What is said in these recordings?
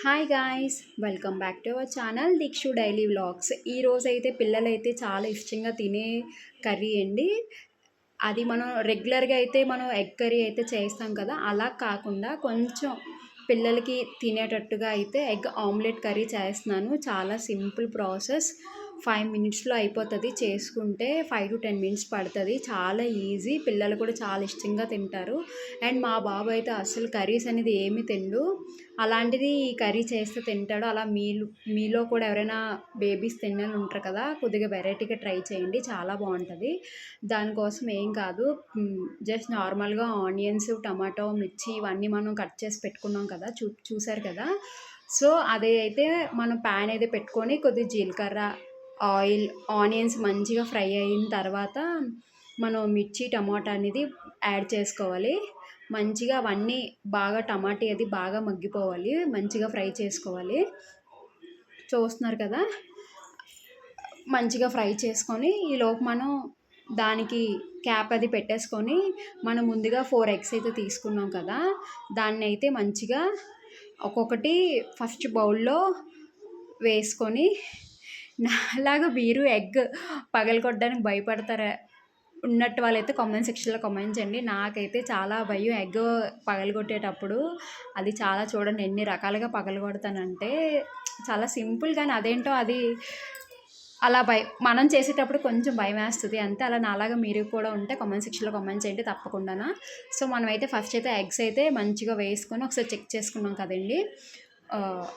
Hi guys welcome back to our channel Deekshu daily vlogs ఈరోజు అయితే పిల్లలైతే చాలా ఇష్టంగా తినే కర్రీ అండి. అది మనం రెగ్యులర్గా అయితే మనం ఎగ్ కర్రీ అయితే చేస్తాం కదా అలా కాకుండా కొంచెం పిల్లలకి తినేటట్టుగా అయితే ఎగ్ ఆమ్లెట్ కర్రీ చేస్తున్నాను. చాలా సింపుల్ ప్రాసెస్ ఫైవ్ మినిట్స్లో అయిపోతుంది. చేసుకుంటే ఫైవ్ టు టెన్ మినిట్స్ పడుతుంది. చాలా ఈజీ. పిల్లలు కూడా చాలా ఇష్టంగా తింటారు. అండ్ మా బాబు అయితే అసలు కర్రీస్ అనేది ఏమి తిండు. అలాంటిది ఈ కర్రీ చేస్తే తింటాడు. అలా మీలు మీలో కూడా ఎవరైనా బేబీస్ తిన్నాను ఉంటారు కదా కొద్దిగా వెరైటీగా ట్రై చేయండి. చాలా బాగుంటుంది. దానికోసం ఏం కాదు. జస్ట్ నార్మల్గా ఆనియన్స్ టమాటో మిర్చి ఇవన్నీ మనం కట్ చేసి పెట్టుకున్నాం కదా చూ చూసారు కదా. సో అదే అయితే మనం ప్యాన్ అయితే పెట్టుకొని కొద్దిగా జీలకర్ర ఆయిల్ ఆనియన్స్ మంచిగా ఫ్రై అయిన తర్వాత మనం మిర్చి టమాటా అనేది యాడ్ చేసుకోవాలి. మంచిగా అవన్నీ బాగా టమాటా అది బాగా మగ్గిపోవాలి. మంచిగా ఫ్రై చేసుకోవాలి. చూస్తున్నారు కదా? మంచిగా ఫ్రై చేసుకొని ఈలోపు మనం దానికి క్యాప్ అది పెట్టేసుకొని మనం ముందుగా ఫోర్ ఎగ్స్ అయితే తీసుకున్నాం కదా? దాన్ని అయితే మంచిగా ఒక్కొక్కటి ఫస్ట్ బౌల్లో వేసుకొని నాలాగా మీరు ఎగ్ పగలగొట్టడానికి భయపడతారా? ఉన్నట్టు వాళ్ళైతే కామెంట్ సెక్షన్లో కామెంట్ చేయండి. నాకైతే చాలా భయం ఎగ్ పగలగొట్టేటప్పుడు. అది చాలా చూడండి ఎన్ని రకాలుగా పగలగొడతానంటే చాలా సింపుల్ కానీ అదేంటో అది అలా భయ మనం చేసేటప్పుడు కొంచెం భయం వేస్తుంది. అంతే అలా నాలాగా మీరు కూడా ఉంటే కామెంట్ సెక్షన్లో కామెంట్ చేయండి తప్పకుండా సో మనమైతే ఫస్ట్ అయితే ఎగ్స్ అయితే మంచిగా వేసుకొని ఒకసారి చెక్ చేసుకున్నాం కదండి.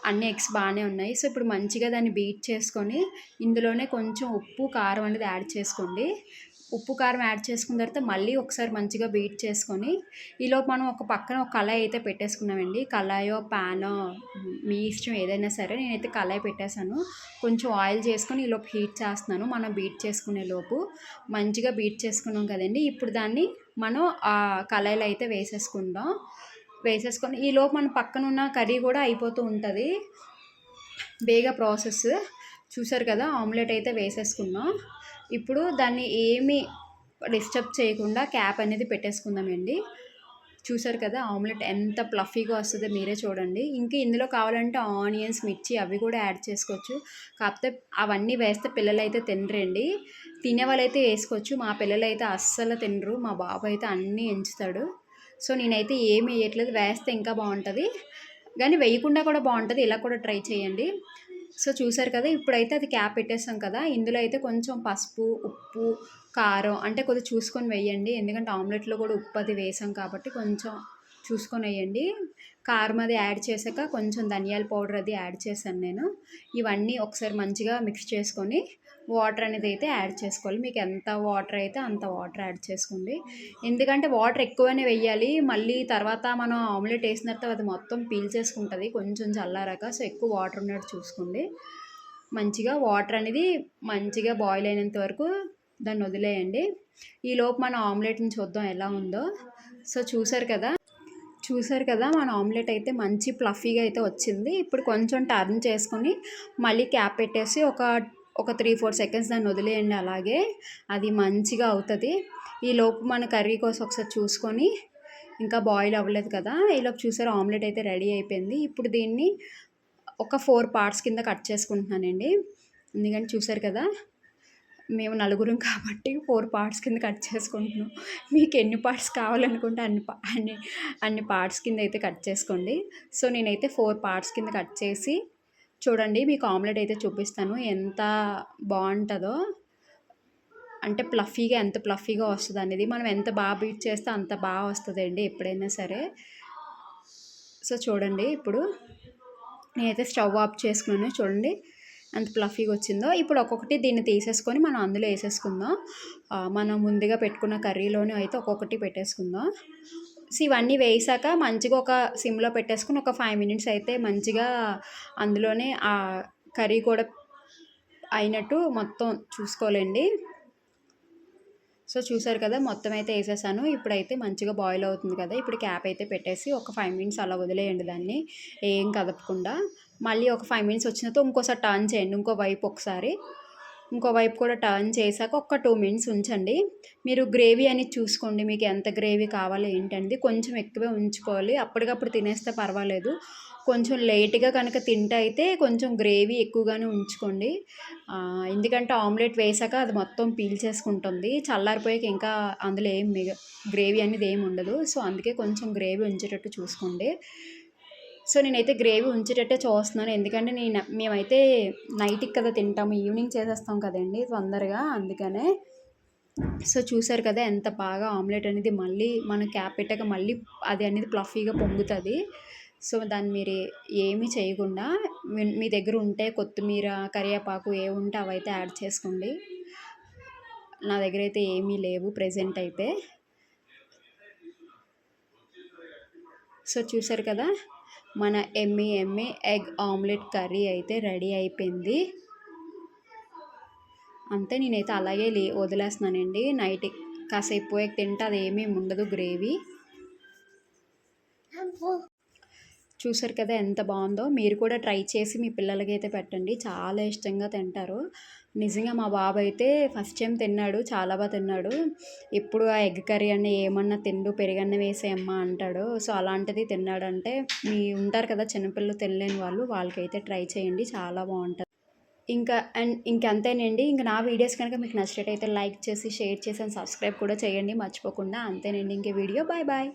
అన్ని ఎగ్స్ బాగానే ఉన్నాయి. సో ఇప్పుడు మంచిగా దాన్ని బీట్ చేసుకొని ఇందులోనే కొంచెం ఉప్పు కారం అనేది యాడ్ చేసుకోండి. ఉప్పు కారం యాడ్ చేసుకున్న తర్వాత మళ్ళీ ఒకసారి మంచిగా బీట్ చేసుకొని ఈలోపు మనం ఒక పక్కన ఒక కళాయి అయితే పెట్టేసుకున్నామండి. కళాయో ప్యానో మీ ఇష్టం ఏదైనా సరే నేనైతే కళాయి పెట్టేశాను. కొంచెం ఆయిల్ చేసుకొని ఈలోపు హీట్ చేస్తున్నాను. మనం బీట్ చేసుకునే లోపు మంచిగా బీట్ చేసుకున్నాం కదండి. ఇప్పుడు దాన్ని మనం ఆ కళాయిలో అయితే వేసేసుకుందాం. వేసేసుకొని ఈలోపు మన పక్కన ఉన్న కర్రీ కూడా అయిపోతూ ఉంటుంది. బేగా ప్రాసెస్. చూసారు కదా ఆమ్లెట్ అయితే వేసేసుకున్నాం. ఇప్పుడు దాన్ని ఏమి డిస్టర్బ్ చేయకుండా క్యాప్ అనేది పెట్టేసుకుందామండి చూసారు కదా ఆమ్లెట్ ఎంత ప్లఫీగా వస్తుందో మీరే చూడండి. ఇంకా ఇందులో కావాలంటే ఆనియన్స్ మిర్చి అవి కూడా యాడ్ చేసుకోవచ్చు. కాకపోతే అవన్నీ వేస్తే పిల్లలు అయితే తినరండి. తినే వాళ్ళైతే వేసుకోవచ్చు. మా పిల్లలు అయితే అస్సలు తినరు. మా బాబు అయితే అన్నీ ఎంచుతాడు. సో నేనైతే ఏమి వేయట్లేదు. వేస్తే ఇంకా బాగుంటుంది. కానీ వేయకుండా కూడా బాగుంటుంది. ఇలా కూడా ట్రై చేయండి. సో చూసారు కదా ఇప్పుడైతే అది క్యాప్ పెట్టేస్తాం కదా ఇందులో అయితే కొంచెం పసుపు ఉప్పు కారం అంటే కొద్దిగా చూసుకొని వేయండి. ఎందుకంటే ఆమ్లెట్లో కూడా ఉప్పు అది వేసాం కాబట్టి కొంచెం చూసుకొని వేయండి. కారం అది యాడ్ చేశాక కొంచెం ధనియాల పౌడర్ అది యాడ్ చేశాను నేను. ఇవన్నీ ఒకసారి మంచిగా మిక్స్ చేసుకొని వాటర్ అనేది అయితే యాడ్ చేసుకోవాలి. మీకు ఎంత వాటర్ అయితే అంత వాటర్ యాడ్ చేసుకోండి. ఎందుకంటే వాటర్ ఎక్కువనే వెయ్యాలి. మళ్ళీ తర్వాత మనం ఆమ్లెట్ వేసిన తర్వాత అది మొత్తం పీల్చేసుకుంటుంది. కొంచెం చల్లారాక సో ఎక్కువ వాటర్ ఉన్నట్టు చూసుకోండి. మంచిగా వాటర్ అనేది మంచిగా బాయిల్ అయినంత వరకు దాన్ని వదిలేయండి. ఈలోపు మన ఆమ్లెట్ని చూద్దాం ఎలా ఉందో. సో చూసారు కదా? చూసారు కదా? మన ఆమ్లెట్ అయితే మంచి ప్లఫీగా అయితే వచ్చింది. ఇప్పుడు కొంచెం టర్న్ చేసుకొని మళ్ళీ క్యాప్ పెట్టేసి ఒక ఒక త్రీ ఫోర్ సెకండ్స్ దాన్ని వదిలేయండి అలాగే అది మంచిగా అవుతుంది. ఈలోపు మన కర్రీ కోసం ఒకసారి చూసుకొని ఇంకా బాయిల్ అవ్వలేదు కదా ఈలోపు చూసారు ఆమ్లెట్ అయితే రెడీ అయిపోయింది. ఇప్పుడు దీన్ని ఒక ఫోర్ పార్ట్స్ కింద కట్ చేసుకుంటున్నానండి. ఎందుకంటే చూసారు కదా మేము నలుగురం కాబట్టి ఫోర్ పార్ట్స్ కింద కట్ చేసుకుంటున్నాం. మీకు ఎన్ని పార్ట్స్ కావాలనుకుంటే అన్ని అన్ని అన్ని పార్ట్స్ కింద అయితే కట్ చేసుకోండి. సో నేనైతే ఫోర్ పార్ట్స్ కింద కట్ చేసి చూడండి మీకు ఆమ్లెట్ అయితే చూపిస్తాను. ఎంత బాగుంటుందో. అంటే ప్లఫీగా ఎంత ప్లఫీగా వస్తుంది అనేది మనం ఎంత బాగా బీట్ చేస్తే అంత బాగా వస్తుందండి ఎప్పుడైనా సరే. సో చూడండి ఇప్పుడు. నేనైతే స్టవ్ ఆఫ్ చేసుకున్నాను. చూడండి ఎంత ప్లఫీగా వచ్చిందో. ఇప్పుడు ఒక్కొక్కటి దీన్ని తీసేసుకొని మనం అందులో వేసేసుకుందాం. మనం ముందుగా పెట్టుకున్న కర్రీలోనే అయితే ఒక్కొక్కటి పెట్టేసుకుందాం. సో ఇవన్నీ వేసాక మంచిగా ఒక సిమ్లో పెట్టేసుకుని ఒక ఫైవ్ మినిట్స్ అయితే మంచిగా అందులోనే ఆ కర్రీ కూడా అయినట్టు మొత్తం చూసుకోలేండి సో చూసారు కదా మొత్తం అయితే వేసేసాను. ఇప్పుడైతే మంచిగా బాయిల్ అవుతుంది కదా ఇప్పుడు క్యాప్ అయితే పెట్టేసి ఒక ఫైవ్ మినిట్స్ అలా వదిలేయండి దాన్ని ఏం కదపకుండా. మళ్ళీ ఒక ఫైవ్ మినిట్స్ వచ్చినతో ఇంకోసారి టర్న్ చేయండి ఇంకో వైపు ఒకసారి. ఇంకో వైపు కూడా టర్న్ చేశాక ఒక టూ మినిట్స్ ఉంచండి. మీరు గ్రేవీ అనేది చూసుకోండి. మీకు ఎంత గ్రేవీ కావాలి ఏంటండి కొంచెం ఎక్కువే ఉంచుకోవాలి. అప్పటికప్పుడు తినేస్తే పర్వాలేదు. కొంచెం లేట్గా కనుక తింటే అయితే కొంచెం గ్రేవీ ఎక్కువగానే ఉంచుకోండి. ఎందుకంటే ఆమ్లెట్ వేసాక అది మొత్తం పీల్చేసుకుంటుంది చల్లారిపోయాక ఇంకా అందులో ఏం మిగ గ్రేవీ అనేది ఏమి ఉండదు. సో అందుకే కొంచెం గ్రేవీ ఉంచేటట్టు చూసుకోండి. సో నేనైతే గ్రేవీ ఉంచేటట్టే చూస్తున్నాను. ఎందుకంటే నేను మేమైతే నైట్కి కదా తింటాము ఈవినింగ్ చేసేస్తాం కదండి తొందరగా అందుకనే. సో చూసారు కదా ఎంత బాగా ఆమ్లెట్ అనేది మళ్ళీ మనం క్యాప్ పెట్టాక మళ్ళీ అది అనేది ప్లఫీగా పొంగుతుంది. సో దాన్ని మీరు ఏమీ చేయకుండా మీ- మీ దగ్గర ఉంటే కొత్తిమీర కరివేపాకు ఏ ఉంటే అవైతే యాడ్ చేసుకోండి. నా దగ్గర అయితే ఏమీ లేవు ప్రజెంట్ అయితే. సో చూసారు కదా మన ఎమ్మి ఎమ్మి ఎగ్ ఆమ్లెట్ కర్రీ అయితే రెడీ అయిపోయింది. అంతే నేనైతే అలాగే లే వదిలేస్తున్నానండి. నైట్ కాసేపు పోయాక తింటే అది ఏమీ ఉండదు గ్రేవీ. చూసారు కదా ఎంత బాగుందో. మీరు కూడా ట్రై చేసి మీ పిల్లలకి అయితే పెట్టండి. చాలా ఇష్టంగా తింటారు. నిజంగా మా బాబు అయితే ఫస్ట్ టైం తిన్నాడు. చాలా బాగా తిన్నాడు. ఇప్పుడు ఆ ఎగ్ కర్రీ అన్న ఏమన్నా తిండు పెరిగన్న వేసేయమ్మా అంటాడు. సో అలాంటిది తిన్నాడంటే మీ ఉంటారు కదా చిన్నపిల్లలు తినలేని వాళ్ళు వాళ్ళకైతే ట్రై చేయండి. చాలా బాగుంటుంది. ఇంకా అండ్ ఇంకంతేనండి. ఇంకా నా వీడియోస్ కనుక మీకు నచ్చినట్టయితే లైక్ చేసి షేర్ చేసి అండ్ సబ్స్క్రైబ్ కూడా చేయండి. మర్చిపోకుండా అంతేనండి ఇంకే వీడియో. Bye bye.